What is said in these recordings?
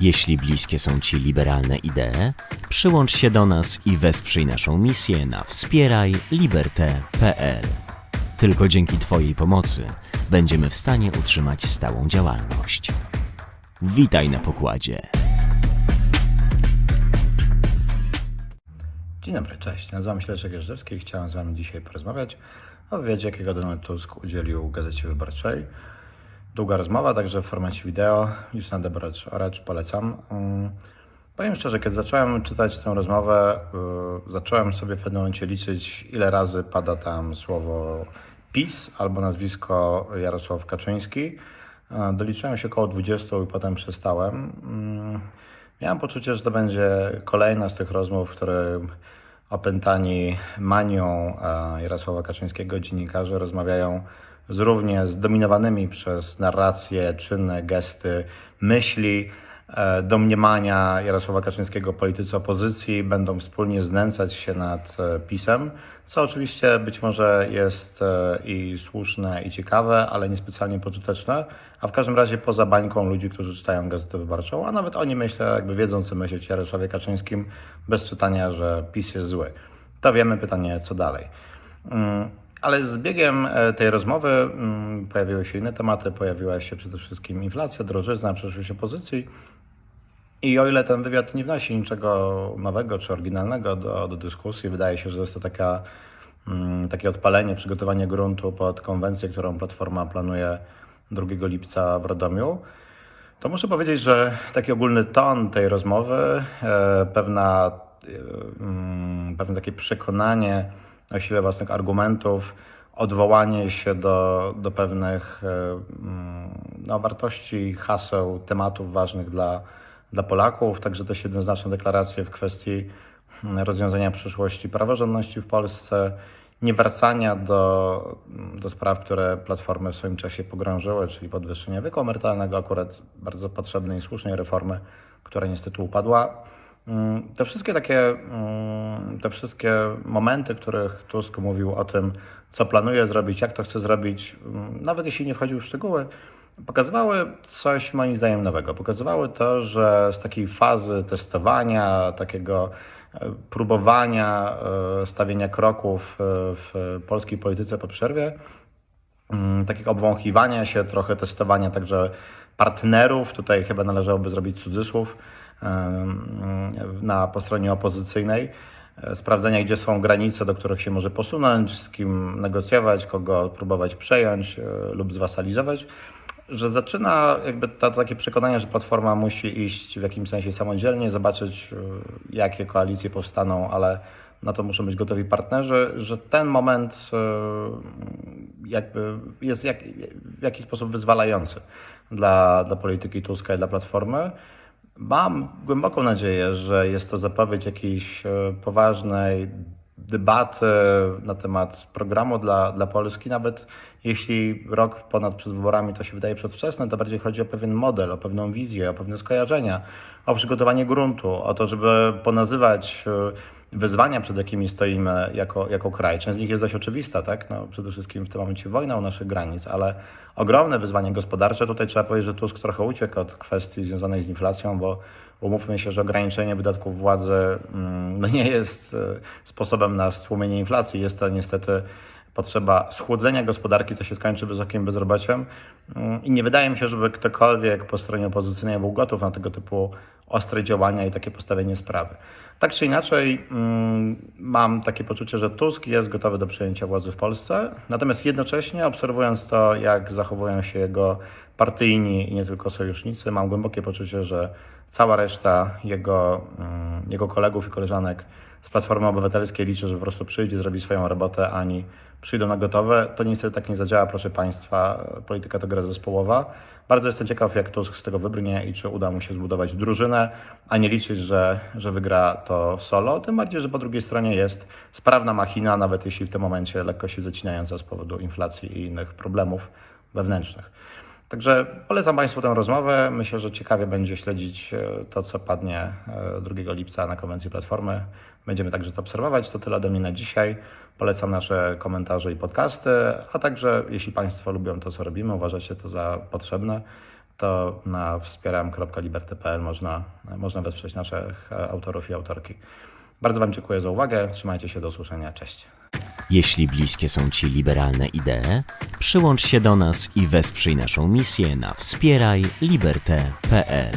Jeśli bliskie są Ci liberalne idee, przyłącz się do nas i wesprzyj naszą misję na wspierajliberte.pl. Tylko dzięki Twojej pomocy będziemy w stanie utrzymać stałą działalność. Witaj na pokładzie. Dzień dobry, cześć. Nazywam się Leszek Jeżdżewski i chciałem z Wami dzisiaj porozmawiać o wywiadzie, jakiego Donald Tusk udzielił Gazecie Wyborczej. Długa rozmowa, także w formacie wideo. Już na Deborah Oracz polecam. Mm, Powiem szczerze, kiedy zacząłem czytać tę rozmowę, yy, zacząłem sobie w pewnym momencie liczyć, ile razy pada tam słowo PiS albo nazwisko Jarosław Kaczyński. Doliczyłem się około 20 i potem przestałem. Mm, Miałem poczucie, że to będzie kolejna z tych rozmów, w którym opętani manią e, Jarosława Kaczyńskiego dziennikarze rozmawiają z równie zdominowanymi przez narrację, czyny, gesty, myśli, e, domniemania Jarosława Kaczyńskiego politycy opozycji będą wspólnie znęcać się nad e, PiSem, co oczywiście być może jest e, i słuszne i ciekawe, ale niespecjalnie pożyteczne, a w każdym razie poza bańką ludzi, którzy czytają Gazetę Wyborczą, a nawet oni myślę, jakby wiedzą co myśleć Jarosławie Kaczyńskim bez czytania, że PiS jest zły. To wiemy, pytanie co dalej. Ale z biegiem e, tej rozmowy mm, pojawiły się inne tematy, pojawiła się przede wszystkim inflacja, drożyzna, przyszłość opozycji. I o ile ten wywiad nie wnosi niczego nowego czy oryginalnego do, do dyskusji, wydaje się, że jest to taka, mm, takie odpalenie, przygotowanie gruntu pod konwencję, którą Platforma planuje 2 lipca w Radomiu, to muszę powiedzieć, że taki ogólny ton tej rozmowy, e, pewna, e, mm, pewne takie przekonanie o sile własnych argumentów, odwołanie się do, do pewnych e, mm, no, wartości, haseł, tematów ważnych dla, dla Polaków, także też jednoznaczne deklaracje w kwestii mm, rozwiązania przyszłości praworządności w Polsce, nie wracania do, do spraw, które platformy w swoim czasie pogrążyły, czyli podwyższenia wieku emerytalnego, akurat bardzo potrzebnej i słusznej reformy, która niestety upadła. Mm, Te wszystkie takie, mm, te wszystkie momenty, których Tusk mówił o tym, co planuje zrobić, jak to chce zrobić, mm, nawet jeśli nie wchodził w szczegóły, pokazywały coś moim zdaniem nowego. Pokazywały to, że z takiej fazy testowania, takiego e, próbowania e, stawienia kroków e, w polskiej polityce po przerwie, takiego obwąchiwania się, trochę testowania także partnerów. Tutaj chyba należałoby zrobić cudzysłów na po stronie opozycyjnej. E, Sprawdzenia, gdzie są granice, do których się może posunąć, z kim negocjować, kogo próbować przejąć e, lub zwasalizować. Że zaczyna jakby to takie przekonanie, że Platforma musi iść w jakimś sensie samodzielnie, zobaczyć, e, jakie koalicje powstaną, ale na to muszą być gotowi partnerzy, że ten moment jakby jest jak, w jakiś sposób wyzwalający dla, dla polityki Tuska i dla Platformy. Mam głęboką nadzieję, że jest to zapowiedź jakiejś e, poważnej debaty na temat programu dla, dla Polski, nawet jeśli rok ponad przed wyborami to się wydaje przedwczesne, to bardziej chodzi o pewien model, o pewną wizję, o pewne skojarzenia, o przygotowanie gruntu, o to, żeby ponazywać e, wyzwania, przed jakimi stoimy jako, jako kraj. Część z nich jest dość oczywista, tak? No, przede wszystkim w tym momencie wojna u naszych granic, ale ogromne wyzwanie gospodarcze. Tutaj trzeba powiedzieć, że Tusk trochę uciekł od kwestii związanej z inflacją, bo umówmy się, że ograniczenie wydatków władzy mm, no nie jest e, sposobem na stłumienie inflacji. Jest to niestety potrzeba schłodzenia gospodarki, co się skończy wysokim bezrobociem. Mm, I nie wydaje mi się, żeby ktokolwiek po stronie opozycyjnej był gotów na tego typu ostre działania i takie postawienie sprawy. Tak czy inaczej, mm, mam takie poczucie, że Tusk jest gotowy do przejęcia władzy w Polsce, natomiast jednocześnie obserwując to, jak zachowują się jego partyjni i nie tylko sojusznicy, mam głębokie poczucie, że cała reszta jego, mm, jego kolegów i koleżanek z Platformy Obywatelskiej liczy, że po prostu przyjdzie, zrobi swoją robotę, ani przyjdą na gotowe. To niestety tak nie zadziała, proszę Państwa. Polityka to gra zespołowa. Bardzo jestem ciekaw, jak Tusk z tego wybrnie i czy uda mu się zbudować drużynę, a nie liczyć, że, że wygra to solo. Tym bardziej, że po drugiej stronie jest sprawna machina, nawet jeśli w tym momencie lekko się zacinająca z powodu inflacji i innych problemów wewnętrznych. Także polecam Państwu tę rozmowę. Myślę, że ciekawie będzie śledzić e, to, co padnie e, 2 lipca na konwencji Platformy. Będziemy także to obserwować. To tyle ode mnie na dzisiaj. Polecam nasze komentarze i podcasty, a także jeśli Państwo lubią to, co robimy, uważacie to za potrzebne, to na wspieram.liberty.pl można, można wesprzeć naszych e, autorów i autorki. Bardzo Wam dziękuję za uwagę. Trzymajcie się, do usłyszenia. Cześć. Jeśli bliskie są Ci liberalne idee, przyłącz się do nas i wesprzyj naszą misję na wspierajliberte.pl.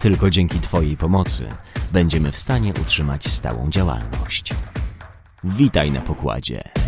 Tylko dzięki Twojej pomocy będziemy w stanie utrzymać stałą działalność. Witaj na pokładzie.